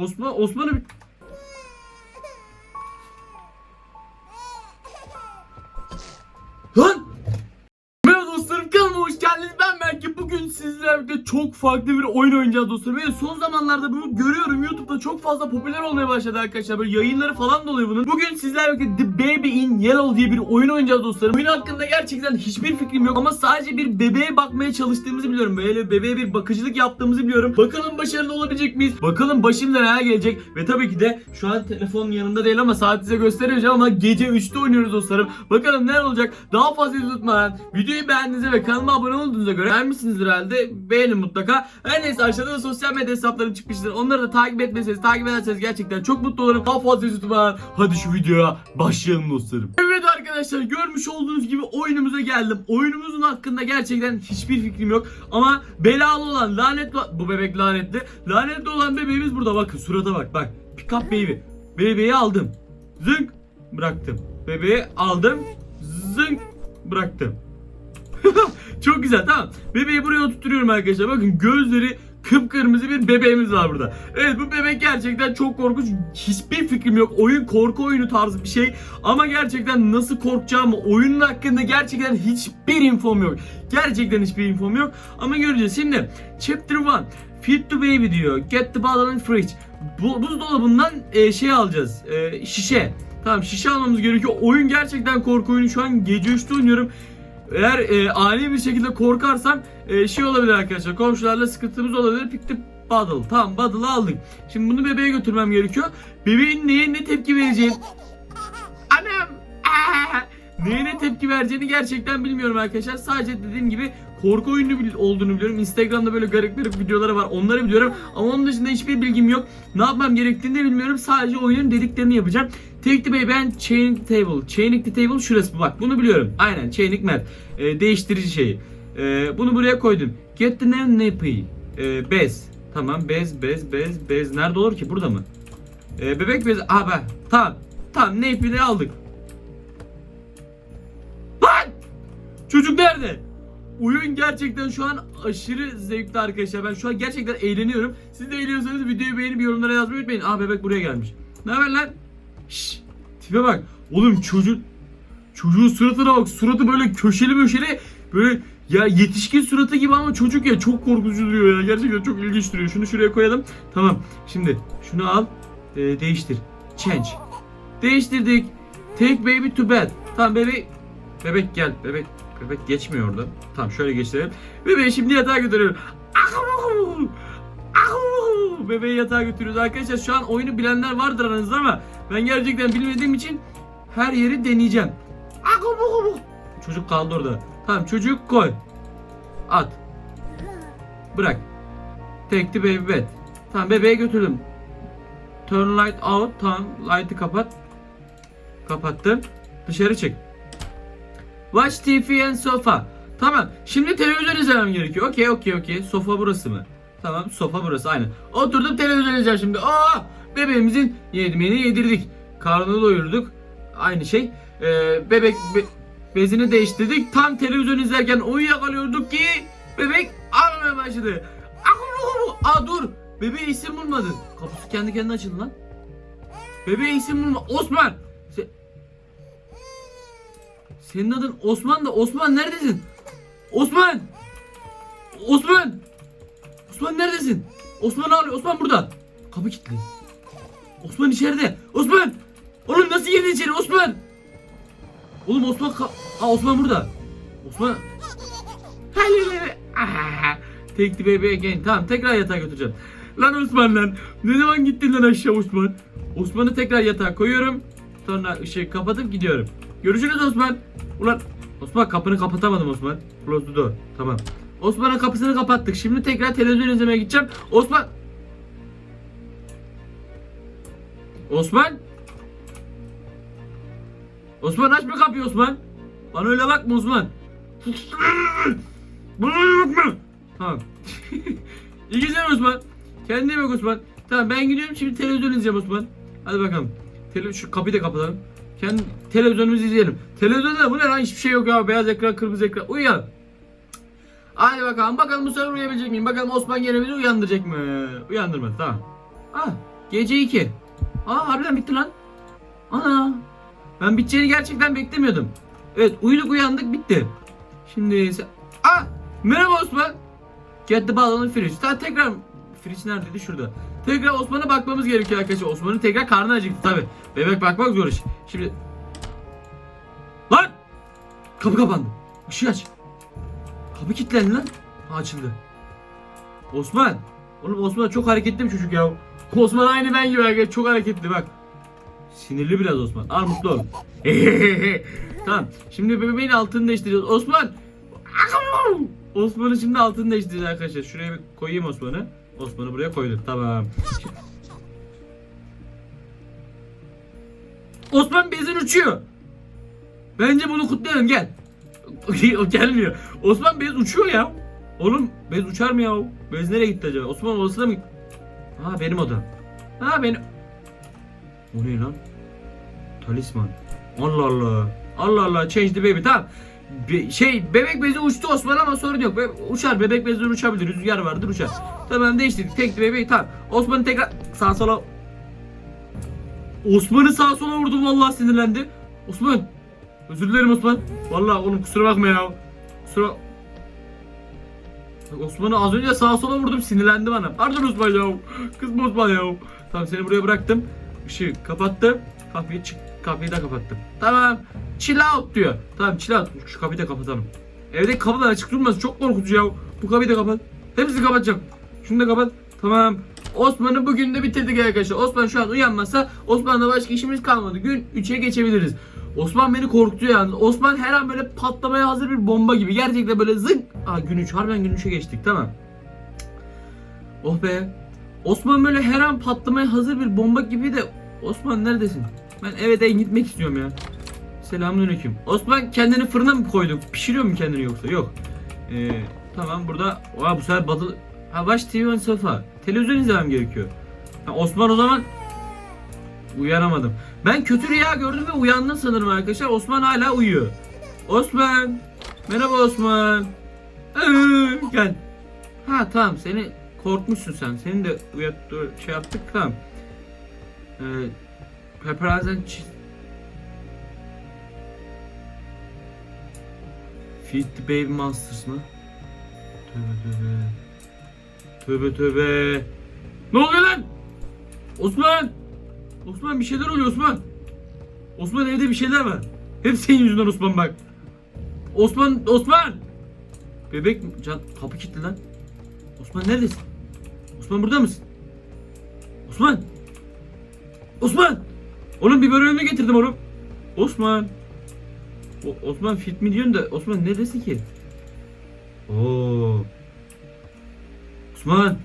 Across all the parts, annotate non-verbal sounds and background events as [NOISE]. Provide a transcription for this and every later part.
Osman Osman'ı bir... Lan! Merhaba dostlarım kanalıma hoş geldiniz. Bugün sizlerle çok farklı bir oyun oynayacağız dostlarım. Ve son zamanlarda bunu görüyorum. YouTube'da çok fazla popüler olmaya başladı arkadaşlar. Böyle yayınları falan da oluyor bunun. Bugün sizlerle The Baby in Yellow diye bir oyun oynayacağız dostlarım. Oyun hakkında gerçekten hiçbir fikrim yok. Ama sadece bir bebeğe bakmaya çalıştığımızı biliyorum. Böyle bebeğe bir bakıcılık yaptığımızı biliyorum. Bakalım başarılı olabilecek miyiz? Bakalım başımda neler gelecek? Ve tabii ki de şu an telefonun yanında değil ama saat size göstereceğim ama gece 3'te oynuyoruz dostlarım. Bakalım neler olacak? Daha fazla tutmadan videoyu beğendiğinize ve kanalıma abone olduğunuza göre beğenmişsinizdir herhalde. Beğenin mutlaka. Her neyse aşağıda da sosyal medya hesaplarım çıkmıştır. Onları da takip etmeseniz, takip ederseniz gerçekten çok mutlu olurum. Daha fazla tutmadan hadi şu videoya başlayalım dostlarım. Evet arkadaşlar görmüş olduğunuz gibi oyunumuza geldim. Oyunumuzun hakkında gerçekten hiçbir fikrim yok. Ama belalı olan lanetli bu bebek lanetli. Lanetli olan bebeğimiz burada bakın surata bak bak. Pick up baby. Bebeği aldım. Zınk bıraktım. Bebeği aldım. Zınk bıraktım. [LAUGHS] Çok güzel tamam. Bebeği buraya oturtuyorum arkadaşlar. Bakın gözleri kıpkırmızı bir bebeğimiz var burada. Evet bu bebek gerçekten çok korkunç. Hiçbir fikrim yok. Oyun korku oyunu tarzı bir şey. Ama gerçekten nasıl korkacağımı, oyunun hakkında gerçekten hiçbir infom yok. Gerçekten hiçbir infom yok. Ama göreceğiz. Şimdi Chapter 1 Feed the baby diyor. Get the bottle in fridge. Bu, buzdolabından e, şey alacağız. E, şişe. Tamam şişe almamız gerekiyor. Oyun gerçekten korku oyunu. Şu an gece 3'te oynuyorum. Eğer e, ani bir şekilde korkarsam e, şey olabilir arkadaşlar. Komşularla sıkıntımız olabilir. Pick the bottle. Tamam bottle'ı aldık. Şimdi bunu bebeğe götürmem gerekiyor. Bebeğin neye ne tepki vereceğini... Anam! Aa! Neye ne tepki vereceğini gerçekten bilmiyorum arkadaşlar. Sadece dediğim gibi korku oyunu olduğunu biliyorum. Instagram'da böyle garip garip videoları var. Onları biliyorum. Ama onun dışında hiçbir bilgim yok. Ne yapmam gerektiğini de bilmiyorum. Sadece oyunun dediklerini yapacağım. Take the baby and chaining the table. Chaining the table şurası. Bak bunu biliyorum. Aynen chaining mat. Ee, değiştirici şeyi. Ee, bunu buraya koydum. Get the name nappy. Ee, bez. Tamam bez bez bez bez. Nerede olur ki? Burada mı? Ee, bebek bezi. Aha ben. Tamam. Tamam nappy'leri aldık. Lan! Çocuk nerede? Oyun gerçekten şu an aşırı zevkli arkadaşlar. Ben şu an gerçekten eğleniyorum. Siz de eğleniyorsanız videoyu beğenip yorumlara yazmayı unutmayın. Aa bebek buraya gelmiş. Ne haber lan? Şşş. Tipe bak. Oğlum çocuk çocuğun suratına bak. Suratı böyle köşeli köşeli böyle ya yetişkin suratı gibi ama çocuk ya çok korkutucu duruyor ya. Gerçekten çok ilginç duruyor. Şunu şuraya koyalım. Tamam. Şimdi şunu al. Ee, değiştir. Change. Değiştirdik. Take baby to bed. Tamam bebek Bebek gel. Bebek bebek geçmiyor orada. Tamam şöyle geçtirelim. Bebeği şimdi yatağa götürüyorum. Bebeği yatağa götürüyoruz. Arkadaşlar şu an oyunu bilenler vardır aranızda ama ben gerçekten bilmediğim için her yeri deneyeceğim. Çocuk kaldı orada. Tamam çocuk koy. At. Bırak. The baby bed. Tamam bebeği götürdüm. Turn light out. Tamam light'ı kapat. Kapattım. Dışarı çık. Watch TV and sofa. Tamam. Şimdi televizyon izlemem gerekiyor. Okey okey okey. Sofa burası mı? Tamam sofa burası aynen. Oturdum televizyon izleyeceğim şimdi. Aa! Bebeğimizin yemeğini yedirdik. Karnını doyurduk. Aynı şey. Ee, bebek be- bezini değiştirdik. Tam televizyon izlerken uyuyakalıyorduk ki bebek ağlamaya başladı. Aa dur. Bebeğe isim bulmadın. Kapısı kendi kendine açıldı lan. Bebeğe isim bulma. Osman. Se- senin adın Osman da Osman neredesin? Osman! Osman! Osman neredesin? Osman abi Osman burada. Kapı kilitli. Osman içeride. Osman! Oğlum nasıl girdin içeri Osman? Oğlum Osman ka- Aa Osman burada. Osman Hayır. Ah, Take. Tamam tekrar yatağa götüreceğim. Lan Osman lan. Ne zaman gittin lan aşağı Osman? Osman'ı tekrar yatağa koyuyorum. Sonra ışığı kapatıp gidiyorum. Görüşürüz Osman. Ulan Osman kapını kapatamadım Osman. Close the door. Tamam. Osman'ın kapısını kapattık. Şimdi tekrar televizyon izlemeye gideceğim. Osman. Osman. Osman açma kapıyı Osman. Bana öyle bakma Osman. Bana öyle bakma. Tamam. [LAUGHS] İyi geceler Osman. Kendine bak Osman. Tamam ben gidiyorum şimdi televizyon izleyeceğim Osman. Hadi bakalım. Tele şu kapıyı da kapatalım. Kendi televizyonumuzu izleyelim. Televizyonda bu ne lan hiçbir şey yok ya. Beyaz ekran, kırmızı ekran. Uyuyalım. Hadi bakalım. Bakalım bu sefer uyuyabilecek miyim? Bakalım Osman gene bizi uyandıracak mı? Uyandırmadı. Tamam. Ah Gece 2. Aa harbiden bitti lan. Ana. Ben biteceğini gerçekten beklemiyordum. Evet uyuduk uyandık bitti. Şimdi sen... Aa merhaba Osman. Get the ball on the fridge. Ta tekrar fridge neredeydi? Şurada. Tekrar Osman'a bakmamız gerekiyor arkadaşlar. Osman'ın tekrar karnı acıktı tabi. Bebek bakmak zor iş. Şimdi... Lan! Kapı kapandı. Işığı aç. Kapı kilitlendi lan. Ha, açıldı. Osman. Oğlum Osman çok hareketli bir çocuk ya. Osman aynı ben gibi arkadaşlar. Çok hareketli bak. Sinirli biraz Osman. Al mutlu ol. [LAUGHS] tamam. Şimdi bebeğin altını değiştiriyoruz. Osman. Osman'ın şimdi altını değiştireceğiz arkadaşlar. Şuraya bir koyayım Osman'ı. Osman'ı buraya koyduk. Tamam. Osman bezin uçuyor. Bence bunu kutlayalım gel. [LAUGHS] gelmiyor. Osman bez uçuyor ya. Oğlum bez uçar mı ya? Bez nereye gitti acaba? Osman odasına mı? Ha benim odam. Ha benim. O ne lan? Talisman. Allah Allah. Allah Allah change the baby tamam. Be- şey bebek bezi uçtu Osman ama sorun yok. Be- uçar bebek bezi uçabilir. Rüzgar vardır uçar. Tamam değiştirdik. Tek bebeği tamam. Osman'ı tekrar sağ sola Osman'ı sağa sola vurdum vallahi sinirlendi. Osman. Özür dilerim Osman. Vallahi oğlum kusura bakma ya. Kusura Osman'ı az önce sağa sola vurdum sinirlendi bana. Pardon Osman ya. Kızma Osman ya. Tamam seni buraya bıraktım. Işığı kapattım. Kapıyı çık kapıyı da kapattım. Tamam. Chill out diyor. Tamam chill out. Şu kapıyı da kapatalım. Evdeki kapılar açık durmasın. Çok korkutucu ya. Bu kapıyı da kapat. Hepsini kapatacağım. Şunu da kapat. Tamam. Osman'ı bugün de bitirdik arkadaşlar. Osman şu an uyanmazsa Osman'la başka işimiz kalmadı. Gün 3'e geçebiliriz. Osman beni korkutuyor yalnız. Osman her an böyle patlamaya hazır bir bomba gibi. Gerçekten böyle zık. Aa gün 3. Harbiden gün 3'e geçtik tamam. Oh be. Osman böyle her an patlamaya hazır bir bomba gibi de Osman neredesin? Ben eve de gitmek istiyorum ya. Selamünaleyküm. Osman kendini fırına mı koydu? Pişiriyor mu kendini yoksa? Yok. Ee, tamam burada. Aa bu sefer batı... Ha Watch TV on sofa. Televizyon izlemem gerekiyor. Ha, Osman o zaman uyanamadım. Ben kötü rüya gördüm ve uyandım sanırım arkadaşlar. Osman hala uyuyor. Osman. Merhaba Osman. Ee, gel. Ha tamam seni korkmuşsun sen. Seni de uyattı şey yaptık tamam. Ee, Pepperazan çiz... Feed the Baby Monsters mı? Tövbe tövbe. Tövbe tövbe. Ne oluyor lan? Osman! Osman bir şeyler oluyor Osman. Osman evde bir şeyler var. Hep senin yüzünden Osman bak. Osman, Osman! Bebek mi? Can, kapı kilitli lan. Osman neredesin? Osman burada mısın? Osman! Osman! Oğlum biber önüne getirdim oğlum. Osman! O, Osman fit mi diyorsun da Osman neredesin ki? Oo. Osman!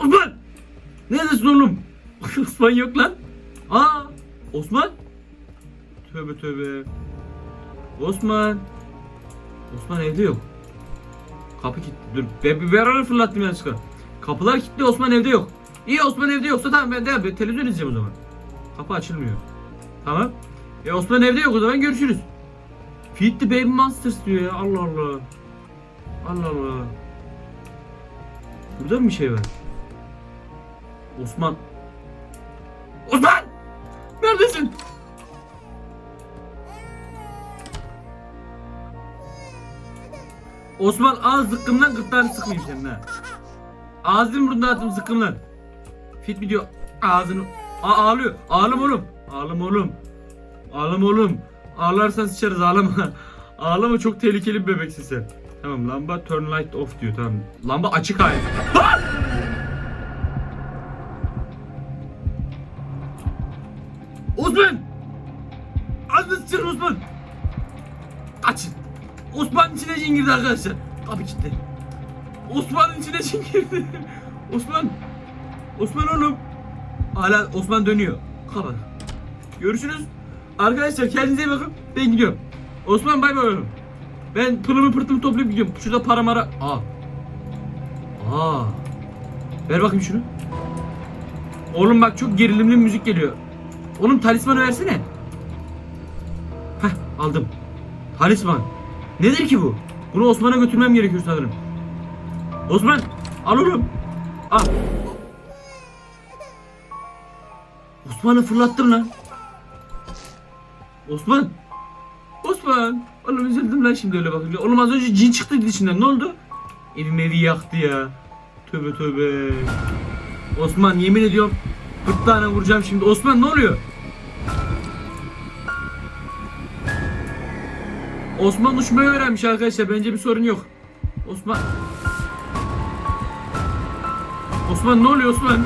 Osman! Neredesin oğlum? [LAUGHS] Osman yok lan. Aa! Osman? Tövbe tövbe. Osman. Osman evde yok. Kapı kilitli. Dur. Ben biber arı fırlattım yanlışlıkla. Kapılar kilitli Osman evde yok. İyi Osman evde yoksa tamam ben de ben televizyon izleyeceğim o zaman. Kapı açılmıyor. Tamam. E Osman evde yok o zaman görüşürüz. Feed the baby monsters diyor ya Allah Allah. Allah Allah. Burada mı bir şey var? Osman. Osman! Neredesin? Osman ağız zıkkımdan gırtlağını sıkmayayım senin ha. Ağzını burnunu attım zıkkımdan. Fit video ağzını... Aa, ağlıyor. Ağlama oğlum. Ağlama oğlum. Ağlama oğlum. Ağlarsan sıçarız ağlama. [LAUGHS] ağlama çok tehlikeli bir bebeksin sen. Tamam lamba turn light off diyor tamam. Lamba açık hali. Osman! Ağzını sıçarım Osman! Açın. Osman'ın içine cin girdi arkadaşlar. Kapı kilitli. Osman'ın içine cin girdi. [LAUGHS] Osman. Osman oğlum. Hala Osman dönüyor. Kapat. Görüşürüz. Arkadaşlar kendinize iyi bakın. Ben gidiyorum. Osman bay bay oğlum. Ben pılımı pırtımı toplayıp gidiyorum. Şurada para mara. Aa. Aa. Ver bakayım şunu. Oğlum bak çok gerilimli müzik geliyor. Oğlum talismanı versene. Heh aldım. Talisman. Nedir ki bu? Bunu Osman'a götürmem gerekiyor sanırım. Osman al oğlum. Al. Osman'ı fırlattım lan. Osman. Osman. Oğlum üzüldüm lan şimdi öyle bakınca. Oğlum az önce cin çıktı içinden ne oldu? Evim evi yaktı ya. Tövbe tövbe. Osman yemin ediyorum gırtlağına vuracağım şimdi. Osman ne oluyor? Osman uçmayı öğrenmiş arkadaşlar. Bence bir sorun yok. Osman. Osman ne oluyor Osman?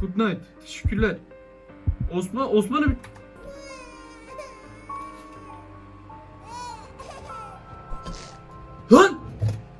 Good night. Teşekkürler. Osman Osman'ı bir...